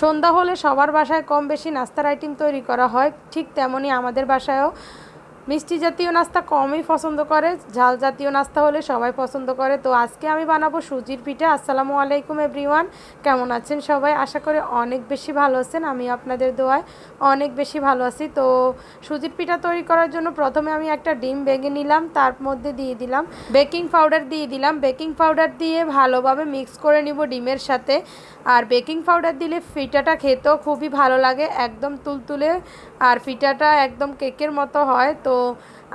সন্ধ্যা হলে সবার বাসায় কম বেশি নাস্তার আইটেম তৈরি করা হয়, ঠিক তেমনই আমাদের বাসায়ও। মিষ্টি জাতীয় নাস্তা কমই পছন্দ করে, ঝাল জাতীয় নাস্তা হলে সবাই পছন্দ করে। তো আজকে আমি বানাবো সুজির পিঠা। আসসালামু আলাইকুম, এভরিওয়ান। কেমন আছেন সবাই? আশা করে অনেক বেশি ভালো আছেন আমি আপনাদের দোয়ায় অনেক বেশি ভালো আছি। তো সুজির পিঠা তৈরি করার জন্য প্রথমে আমি একটা ডিম বেগে নিলাম, তার মধ্যে দিয়ে দিলাম বেকিং পাউডার দিয়ে দিলাম। বেকিং পাউডার দিয়ে ভালোভাবে মিক্স করে নিব ডিমের সাথে। আর বেকিং পাউডার দিলে পিঠাটা খেতেও খুবই ভালো লাগে, একদম তুলতুলে। আর পিঠাটা একদম কেকের মতো হয়, তো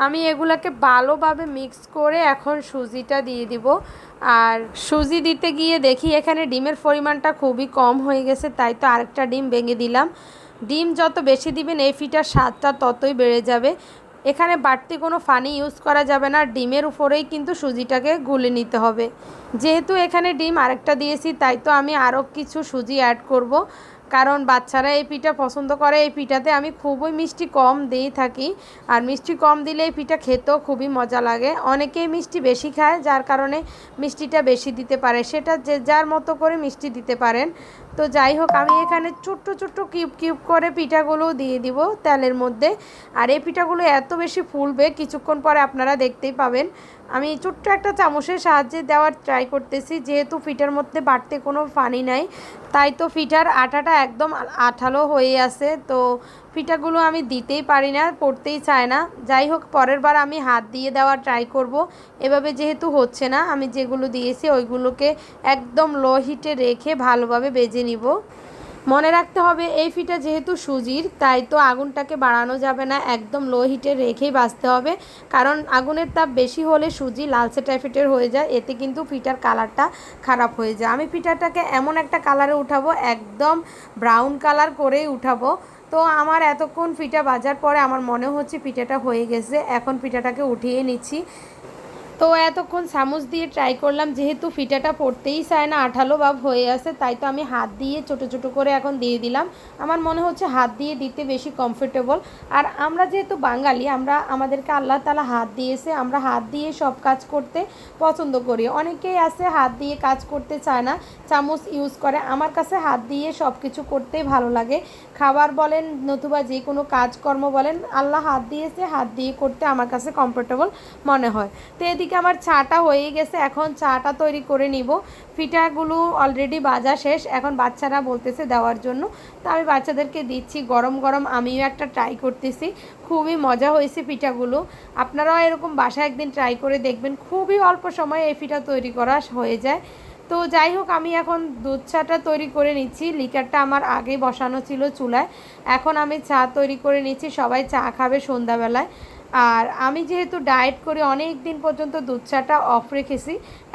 আমি এগুলাকে ভালোভাবে মিক্স করে এখন সুজিটা দিয়ে দিব। আর সুজি দিতে গিয়ে দেখি এখানে ডিমের পরিমাণটা খুবই কম হয়ে গেছে, তাই তো আরেকটা ডিম ভেঙে দিলাম। ডিম যত বেশি দিবেন, এই ফিটার স্বাদটা ততই বেড়ে যাবে। এখানে বাড়তি কোনো ফানি ইউজ করা যাবে না, ডিমের উপরেই কিন্তু সুজিটাকে গুলে নিতে হবে। যেহেতু এখানে ডিম আরেকটা দিয়েছি, তাই তো আমি আরও কিছু সুজি অ্যাড করব। কারণ বাচ্চারা এই পিঠা পছন্দ করে, এই পিঠাতে আমি খুবই মিষ্টি কম দিই থাকি। আর মিষ্টি কম দিলে এই পিঠা খেতেও খুবই মজা লাগে। অনেকেই মিষ্টি বেশি খায়, যার কারণে মিষ্টিটা বেশি দিতে পারে। সেটা যে যার মতো করে মিষ্টি দিতে পারেন। তো যাই হোক, আমি এখানে ছোট্ট ছোট্ট কিউব কিউব করে পিঠাগুলো দিয়ে দিব তেলের মধ্যে। আর এই পিঠাগুলো এত বেশি ফুলবে, কিছুক্ষণ পরে আপনারা দেখতেই পাবেন। আমি ছোট্ট একটা চামচের সাহায্যে দেওয়ার ট্রাই করতেছি, যেহেতু ফিটার মধ্যে বাড়তে কোনো পানি নাই, তাই তো ফিটার আটাটা একদম আঠালো হয়ে আছে। তো পিঠাগুলো আমি দিতেই পারি না, পড়তেই চায় না। যাই হোক, পরের বার আমি হাত দিয়ে দেওয়ার ট্রাই করব। এভাবে যেহেতু হচ্ছে না, আমি যেগুলো দিয়েছি ওইগুলোকে একদম লো হিটে রেখে ভালোভাবে বেজে নিব। মনে রাখতে হবে, এই ফিটা যেহেতু সুজির, তাই তো আগুনটাকে বাড়ানো যাবে না, একদম লো হিটে রেখেই বাঁচতে হবে। কারণ আগুনের তাপ বেশি হলে সুজি লালচে টাইফেটের হয়ে যায়, এতে কিন্তু ফিটার কালারটা খারাপ হয়ে যায়। আমি ফিটাটাকে এমন একটা কালারে উঠাবো, একদম ব্রাউন কালার করেই উঠাবো। তো আমার এতক্ষণ ফিটা বাজার পরে আমার মনে হচ্ছে পিঠাটা হয়ে গেছে, এখন পিঠাটাকে উঠিয়ে নিচ্ছি। তো এতক্ষণ চামচ দিয়ে ট্রাই করলাম, যেহেতু ফিটাটা পড়তেই চায় না, আঠালো ভাব হয়ে আছে, তাই তো আমি হাত দিয়ে ছোটো ছোটো করে এখন দিয়ে দিলাম। আমার মনে হচ্ছে হাত দিয়ে দিতে বেশি কমফোর্টেবল আর আমরা যেহেতু বাঙালি, আমরা আমাদেরকে আল্লাহ তালা হাত দিয়েছে, আমরা হাত দিয়ে সব কাজ করতে পছন্দ করি। অনেকেই আছে হাত দিয়ে কাজ করতে চায় না চামচ ইউজ করে। আমার কাছে হাত দিয়ে সব কিছু করতেই ভালো লাগে। খাবার বলেন, নতুবা যে কোনো কাজকর্ম বলেন, আল্লাহ হাত দিয়েছে, হাত দিয়ে করতে আমার কাছে কমফোর্টেবল মনে হয়। তো এদিকে এদিকে আমার চাটা হয়ে গেছে, এখন চাটা তৈরি করে নিব। পিঠাগুলো অলরেডি বাজা শেষ, এখন বাচ্চারা বলতেছে দেওয়ার জন্য। তো আমি বাচ্চাদেরকে দিচ্ছি, গরম গরম আমিও একটা ট্রাই করতেছি। খুবই মজা হয়েছে পিঠাগুলো আপনারাও এরকম বাসায় একদিন ট্রাই করে দেখবেন, খুবই অল্প সময়ে এই পিঠা তৈরি করা হয়ে যায়। তো যাই হোক, আমি এখন দুধ চাটা তৈরি করে নিচ্ছি। লিকারটা আমার আগে বসানো ছিল চুলায়। এখন আমি চা তৈরি করে নিচ্ছি, সবাই চা খাবে সন্ধ্যাবেলায়। আর আমি যেহেতু ডায়েট করে অনেক দিন পর্যন্ত দুধ চাটা অফ রেখেছি,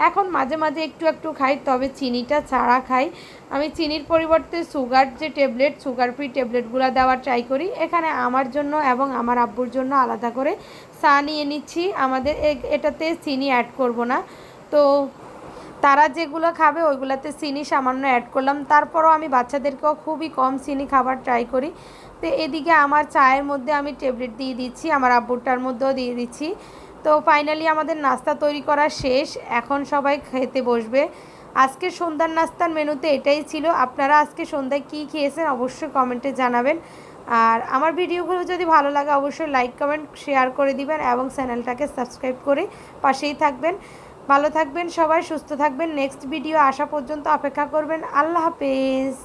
এখন মাঝে মাঝে একটু একটু খাই, তবে চিনিটা ছাড়া খাই। আমি চিনির পরিবর্তে সুগার যে ট্যাবলেট সুগার ফ্রি ট্যাবলেটগুলো দেওয়ার ট্রাই করি। এখানে আমার জন্য এবং আমার আব্বুর জন্য আলাদা করে চা নিয়ে নিচ্ছি। আমাদের এটাতে চিনি অ্যাড করব না। তো তারা যেগুলো খাবে, ওইগুলোতে চিনি সামান্য অ্যাড করলাম। তারপরও আমি বাচ্চাদেরকেও খুবই কম চিনি খাবার ট্রাই করি। তো এদিকে আমার চায়ের মধ্যে আমি ট্যাবলেট দিয়ে দিচ্ছি, আমার আব্বুরটার মধ্যেও দিয়ে দিচ্ছি। তো ফাইনালি আমাদের নাস্তা তৈরি করা শেষ। এখন সবাই খেতে বসবে। আজকে সন্ধ্যার নাস্তার মেনুতে এটাই ছিল। আপনারা আজকে সন্ধ্যায় কী খেয়েছেন অবশ্যই কমেন্টে জানাবেন। আর আমার ভিডিওগুলো যদি ভালো লাগে অবশ্যই লাইক কমেন্ট শেয়ার করে দিবেন এবং চ্যানেলটাকে সাবস্ক্রাইব করে পাশেই থাকবেন। ভালো থাকবেন সবাই সুস্থ থাকবেন। নেক্সট ভিডিও আসা পর্যন্ত অপেক্ষা করবেন। আল্লাহ হাফেজ।